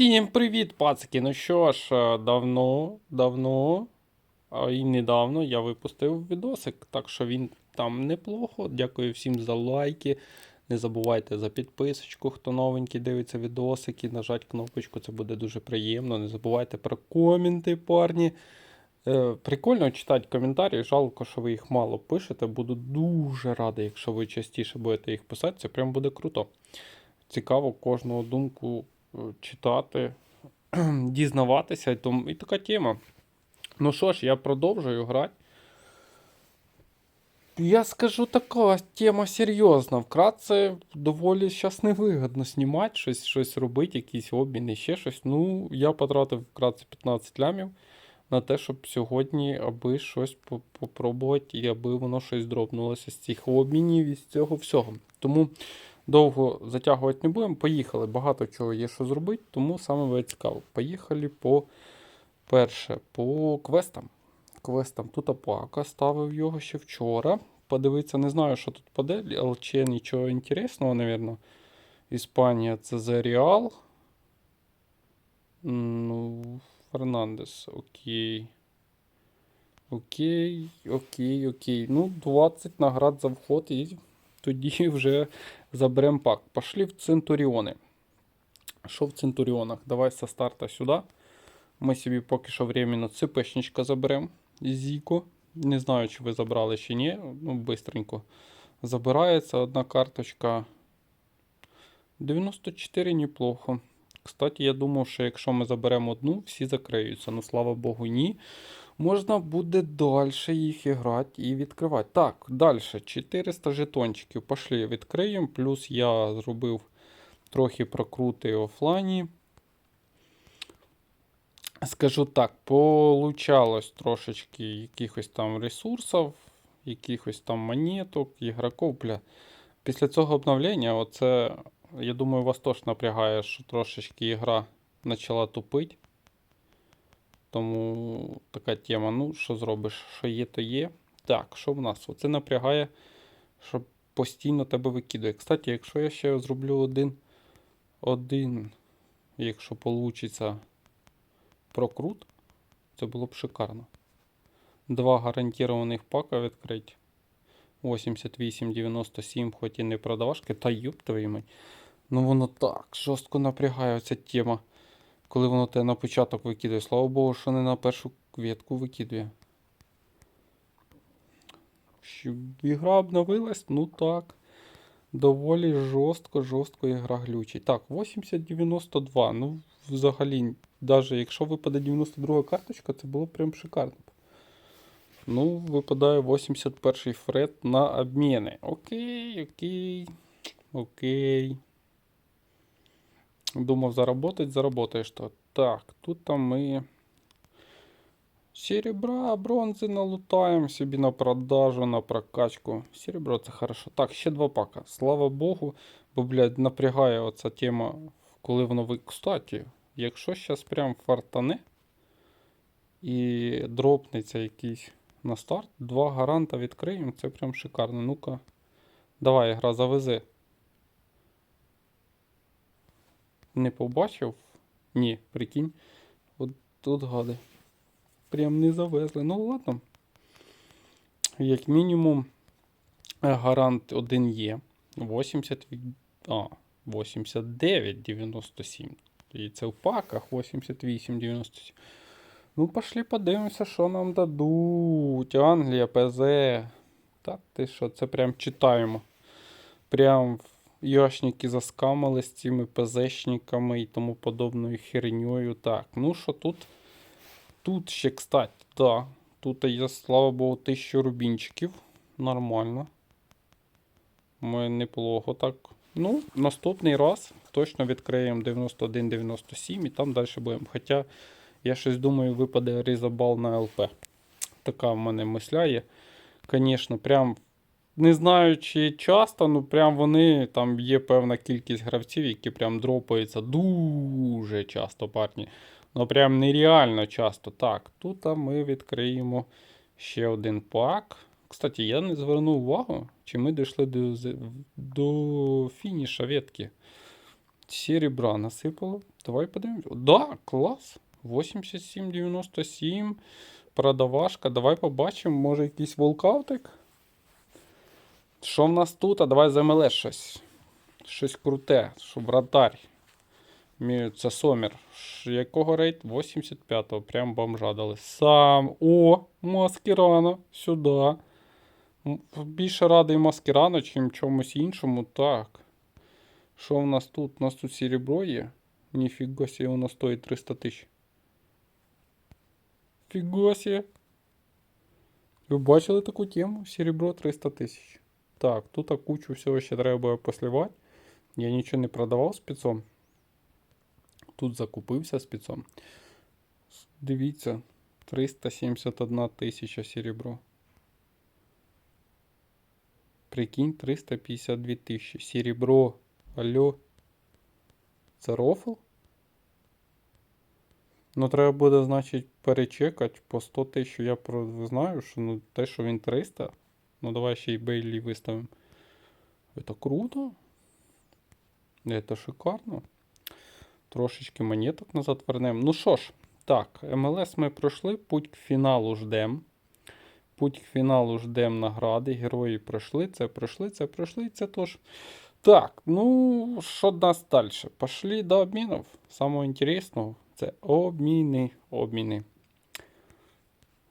Всім привіт, пацики! Ну що ж, е, давно, давно, і недавно я випустив відосик, так що він там неплохо. Дякую всім за лайки. Не забувайте за підписочку, хто новенький дивиться відосики, нажать кнопочку, це буде дуже приємно. Не забувайте про коменти, парні. Е, прикольно читати коментарі. Жалко, що ви їх мало пишете. Буду дуже радий, якщо ви частіше будете їх писати. Це прям буде круто. Цікаво кожного думку читати, дізнаватися. І, така тема. Ну що ж, я продовжую грати. Я скажу така тема серйозна. Вкратце доволі зараз невигідно знімати, щось, щось робити, якісь обміни, ще щось. Ну, я потратив вкратце 15 лямів на те, щоб сьогодні аби щось попробувати і аби воно щось дропнулося з цих обмінів і з цього всього. Тому довго затягувати не будемо. Поїхали. Багато чого є що зробити, тому саме цікаво. Поїхали по перше, по квестам. Квестам тут Апака ставив його ще вчора. Подивитися, не знаю, що тут паде, але ще нічого інтересного, напевно. Іспанія це за Реал. Ну, Фернандес, окей. Окей, окей, окей. Ну, 20 наград за вход і тоді вже заберемо пак. Пошли в Центуріони. Що в Центуріонах? Давай со старта сюди. Ми собі поки що временно цепешничка заберемо. Зіко. Не знаю, чи ви забрали чи ні. Ну, бистренько. Забирається одна карточка. 94 неплохо. Кстати, я думав, що якщо ми заберемо одну, всі закриються. Ну, слава Богу, ні. Можна буде далі їх грати і відкривати. Так, далі. 400 жетончиків. Пошли, відкриємо. Плюс я зробив трохи прокрути офлайні. Скажу так, получалось трошечки якихось там ресурсів, якихось там монеток, ігроків. Бля. Після цього обновлення, оце, я думаю, вас теж напрягає, що трошечки ігра почала тупити. Тому така тема. Ну, що зробиш? Що є, то є. Так, що в нас? Оце напрягає, що постійно тебе викидує. Кстати, якщо я ще зроблю один, один, якщо вийде прокрут, це було б шикарно. Два гарантірованих пака відкрити. 88-97, хоч і не продавашки, та юб твою мать. Ну воно так жорстко напрягає ця тема. Коли воно тебе на початок викидує. Слава Богу, що не на першу квітку викидує. Щоб ігра обновилась, ну так. Доволі жорстко, жорстко ігра глючить. Так, 80-92. Ну, взагалі, навіть якщо випаде 92 карточка, це було прям шикарно. Ну, випадає 81 фред на обміни. Окей, окей. Окей. Думав заработать, заработаешь то. Так, тут там ми серебра, бронзи налутаємо собі на продажу, на прокачку. Серебро це хорошо. Так, ще два пака. Слава Богу, бо, блядь, напрягає оця тема, коли воно ви. Кстати, якщо зараз прям фартане і дропнеться якийсь на старт, два гаранта відкриємо, це прям шикарно. Ну-ка, давай, гра, завези. Не побачив? Ні, прикинь. От тут гади. Прям не завезли. Ну ладно. Як мінімум, гарант один є. 80 від... А, 89,97. І це в паках 88,97. Ну, пошли подивимося, що нам дадуть. Англія, ПЗ. Та ти що, це прям читаємо. Прям в яшники заскамали з цими ПЗшниками і тому подобною херньою. Так, ну що тут? Тут ще, кстати, да. Тут є, слава Богу, 1000 рубінчиків. Нормально. Ми неплохо так. Ну, наступний раз точно відкриємо 91-97 і там далі будемо. Хоча я щось думаю, випаде різабал на ЛП. Така в мене мисля є. Звісно, прям не знаю, чи часто, ну прям вони там є певна кількість гравців, які прям дропаються дуже часто парні. Ну прям нереально часто. Так, тут ми відкриємо ще один пак. Кстати, я не звернув увагу, чи ми дійшли до, до фініша ветки. Серебра насипало. Давай подивимось. Да, клас. 87,97. Продавашка. Давай побачимо, може якийсь волкаутик. Що в нас тут? А давай за МЛС щось. Щось круте, що вратарь. Це Сомер. Якого рейд? 85-го. Прям бомжа дали. Сам. О, Маскірано. Сюди. Більше радий Маскірано, чим чомусь іншому. Так. Що в нас тут? У нас тут серебро є. Ніфіга себе, воно стоїть 300 тисяч. Фіга себе. Ви бачили таку тему? Серебро 300 тисяч. Так, тут кучу всього ще треба буде послівати. Я нічого не продавав спецом. Тут закупився спецом. Дивіться, 371 тисяча серебро. Прикинь, 352 тисячі. Серебро. Алло. Це рофл? Ну, треба буде, значить, перечекати по 100 тисяч. Я знаю, що ну, те, що він 300. Ну, давай ще й Бейлі виставимо. Это круто. Это шикарно. Трошечки монеток назад вернемо. Ну що ж, так, МЛС ми пройшли. Путь к фіналу ждем. Путь к фіналу ждем награди. Герої пройшли, це пройшли, це пройшли, це теж. Так, ну, що нас далі? Пошли до обмінів. Самого інтересного це обміни. Обміни.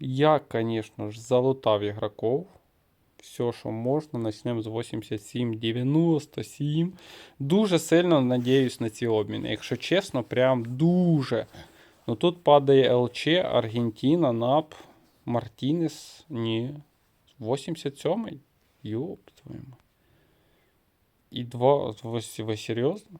Я, звісно ж, залутав ігроків. Все, що можна, почнемо з 87, 97. Дуже сильно надіюсь на ці обміни. Якщо чесно, прям дуже. Ну тут падає ЛЧ, Аргентина, НАП, Мартінес. Ні. 87-й? Йоп твою. І два. Ви, ви серйозно?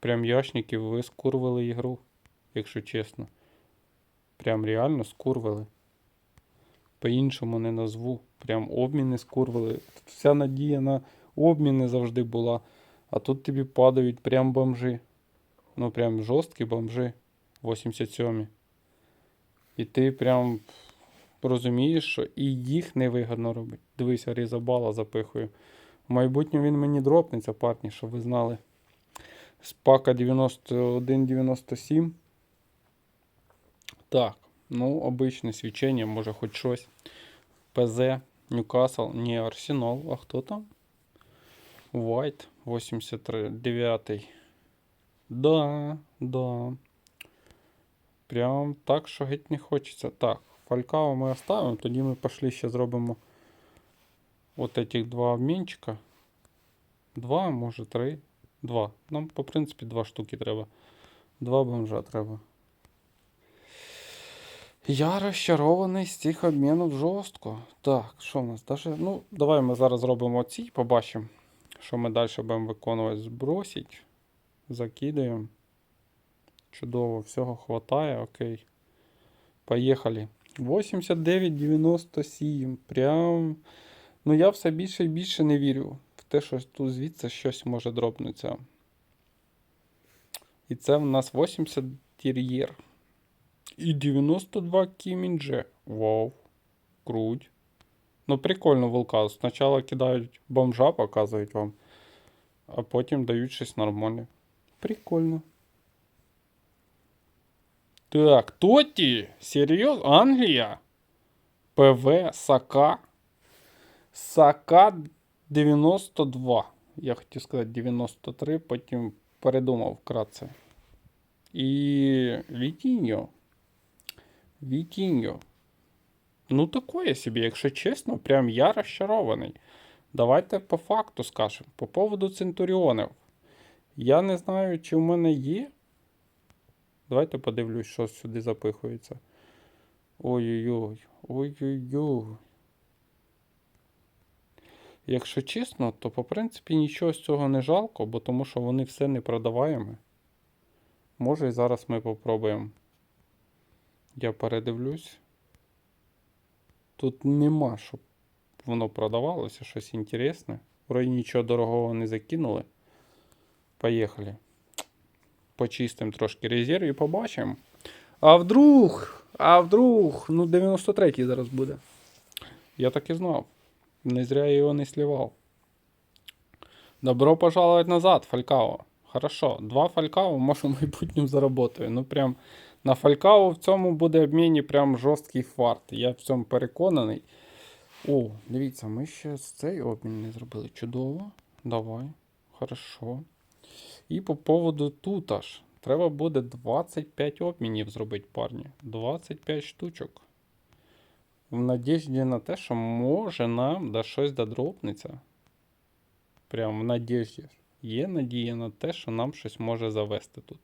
Прям яшники, ви скурвили ігру, якщо чесно. Прям реально скурвили. По-іншому не назву. Прям обміни скурвили. Вся надія на обміни завжди була. А тут тобі падають прям бомжи. Ну прям жорсткі бомжи. 87. І ти прям розумієш, що і їх невигідно робити. Дивися, різабала запихую. В майбутньому він мені дропнеться, парні, щоб ви знали. З пака 91-97. Так, ну, обичне свічення, може хоч щось. ПЗ, Ньюкасл, не Арсенал, а хто там? White, 89. Да, да. Прям так, що геть не хочеться. Так, Фалькао ми оставимо, тоді ми пошли ще зробимо от этих два обмінчика. Два, може три. Два. Нам, по принципі, два штуки треба. Два бомжа треба. Я розчарований з цих обмінів жорстко. Так, що в нас? Даже, ну, давай ми зараз зробимо ці, побачимо, що ми далі будемо виконувати. Збросить. Закидаємо. Чудово, всього хватає, окей. Поїхали. 89,97. Прям. Ну я все більше і більше не вірю в те, що тут звідси щось може дропнутися. І це в нас 80 тір'єр. І 92 кімінже. Вау. Круть. Ну, прикольно вулкан. Спочатку кидають бомжа, показують вам, а потім дають щось нормальне. Прикольно. Так, Тоті? Серйозно? Англія? ПВ, Сака. Сака 92. Я хотів сказати 93, потім передумав вкратце. І Вітіньо. Вітіньо. Ну, такое собі, якщо чесно, прям я розчарований. Давайте по факту скажемо. По поводу Центуріонів. Я не знаю, чи в мене є. Давайте подивлюсь, що сюди запихується. Ой-ой-ой. Ой-ой-ой. Якщо чесно, то по принципі нічого з цього не жалко, бо тому що вони все не продаваємо. Може і зараз ми попробуємо. Я передивлюсь. Тут нема, щоб воно продавалося, щось інтересне. Вроді нічого дорогого не закинули. Поїхали. Почистимо трошки резерв і побачимо. А вдруг, а вдруг, ну 93-й зараз буде. Я так і знав. Не зря я його не слівав. Добро пожаловать назад, Фалькао. Хорошо, два фалькаву може в майбутньому заработаю. Ну прям на фалькаву в цьому буде обміні прям жорсткий фарт. Я в цьому переконаний. О, дивіться, ми ще з цей обмін не зробили. Чудово. Давай. Хорошо. І по поводу тут аж. Треба буде 25 обмінів зробити, парні. 25 штучок. В надіжді на те, що може нам да щось додропнеться. Прям в надіжді. Є надія на те, що нам щось може завести тут.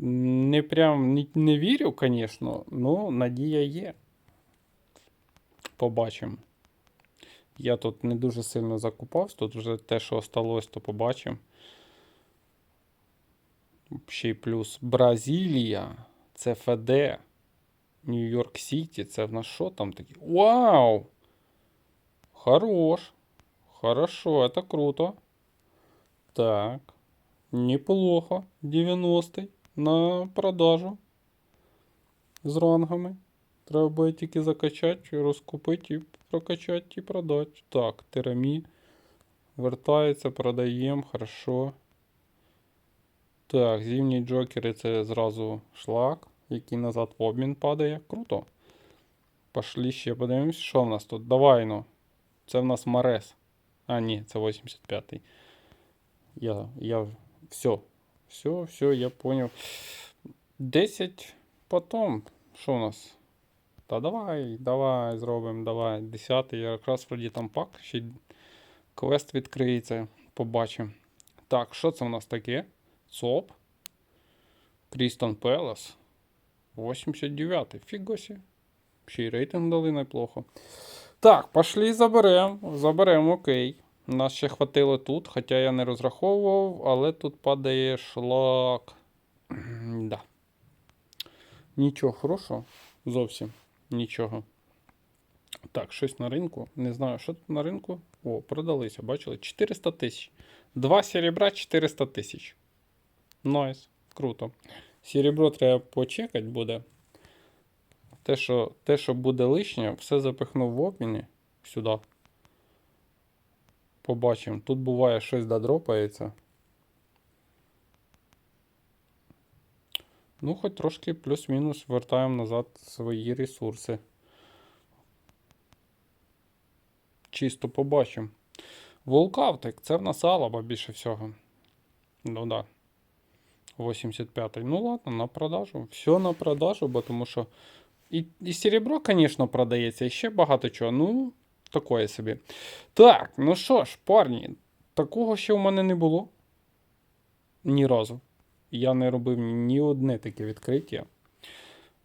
Не прям не, не вірю, звісно, але надія є. Побачимо. Я тут не дуже сильно закупався, тут вже те, що осталось, то побачимо. Ще й плюс Бразилія, це ФД, Нью-Йорк Сіті, це в нас що там таке? Вау! Хорош! Хорошо, это круто. Так. Неплохо. 90-й на продажу. З рангами. Треба буде тільки закачати, розкупити і прокачати і продати. Так, тирамі. Вертається, продаємо, хорошо. Так, зимні джокери це зразу шлак, який назад в обмін падає. Круто. Пошли ще подивимось, що в нас тут. Давай ну. Це в нас Марес. А, ні, це 85-й. Я, я, все, все, все, я понял. 10 потом. Що у нас? Та давай, давай, зробимо, давай. 10 якраз вроді там пак, ще квест відкриється, побачимо. Так, що це у нас таке? ЦОП. Крістон Пелас. 89-й. Фігосі. Ще й рейтинг дали неплохо. Так, пошли заберемо. Заберемо, окей. Нас ще хватило тут, хоча я не розраховував, але тут падає шлак. да. Нічого хорошого. Зовсім нічого. Так, щось на ринку. Не знаю, що тут на ринку. О, продалися, бачили? 400 тисяч. Два серебра 400 тисяч. Найс, круто. Серебро треба почекати буде. Те, що, те, що буде лишнє, все запихнув в обміні сюди. Побачимо. Тут буває щось додропається. Ну, хоч трошки плюс-мінус вертаємо назад свої ресурси. Чисто побачимо. Волкавтик, це в нас алаба більше всього. Ну да. 85-й. Ну ладно, на продажу. Все на продажу, бо тому що. І, і серебро, звісно, продається, і ще багато чого. Ну, такое собі. Так, ну що ж, парні, такого ще в мене не було. Ні разу. Я не робив ні одне таке відкриття.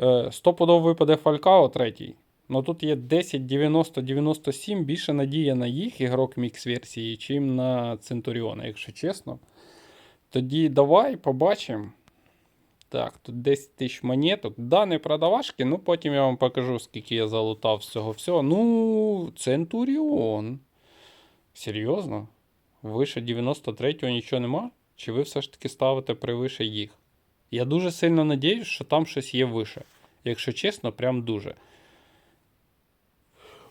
Е, Стопудово випаде Фалькао третій. Ну тут є 10, 90, 97. Більше надія на їх ігрок мікс версії, чим на Центуріона, якщо чесно. Тоді давай побачимо. Так, тут 10 тисяч монеток. Да, не продавашки, ну потім я вам покажу, скільки я залутав з цього всього. Ну, Центуріон. Серйозно? Вище 93-го нічого нема? Чи ви все ж таки ставите превише їх? Я дуже сильно надіюсь, що там щось є вище. Якщо чесно, прям дуже.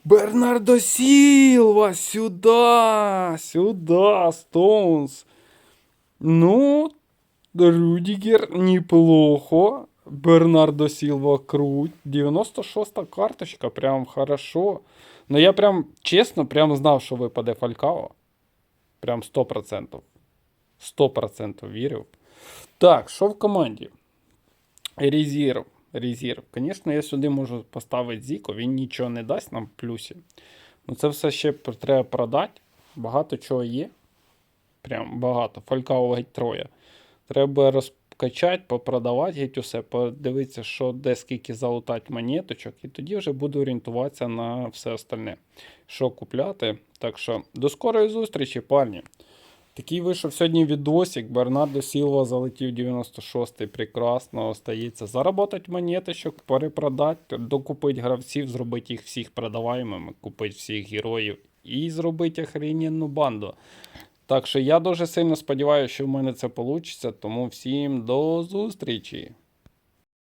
Бернардо Сілва! Сюда! Сюда! Стоунс! Ну, Рюдігер неплохо. Бернардо Сілва круть. 96-та карточка, прям хорошо. Но я прям, чесно, прям знав, що випаде Фалькао. Прям 100%. 100% вірив. Так, що в команді? Резерв. Резерв. Звісно, я сюди можу поставити Зіко, він нічого не дасть нам в плюсі. Ну це все ще треба продати. Багато чого є. Прям багато. Фалькао геть троє. Треба розкачати, попродавати геть усе, подивитися, що де скільки залутати монеточок, і тоді вже буду орієнтуватися на все остальне, що купляти. Так що до скорої зустрічі, парні. Такий вийшов сьогодні відосик. Бернардо Сілва залетів 96-й. Прекрасно остається. Заработати монеточок, перепродати, докупити гравців, зробити їх всіх продаваємими, купити всіх героїв і зробити охрененну банду. Так що я дуже сильно сподіваюся, що в мене це вийде. Тому всім до зустрічі!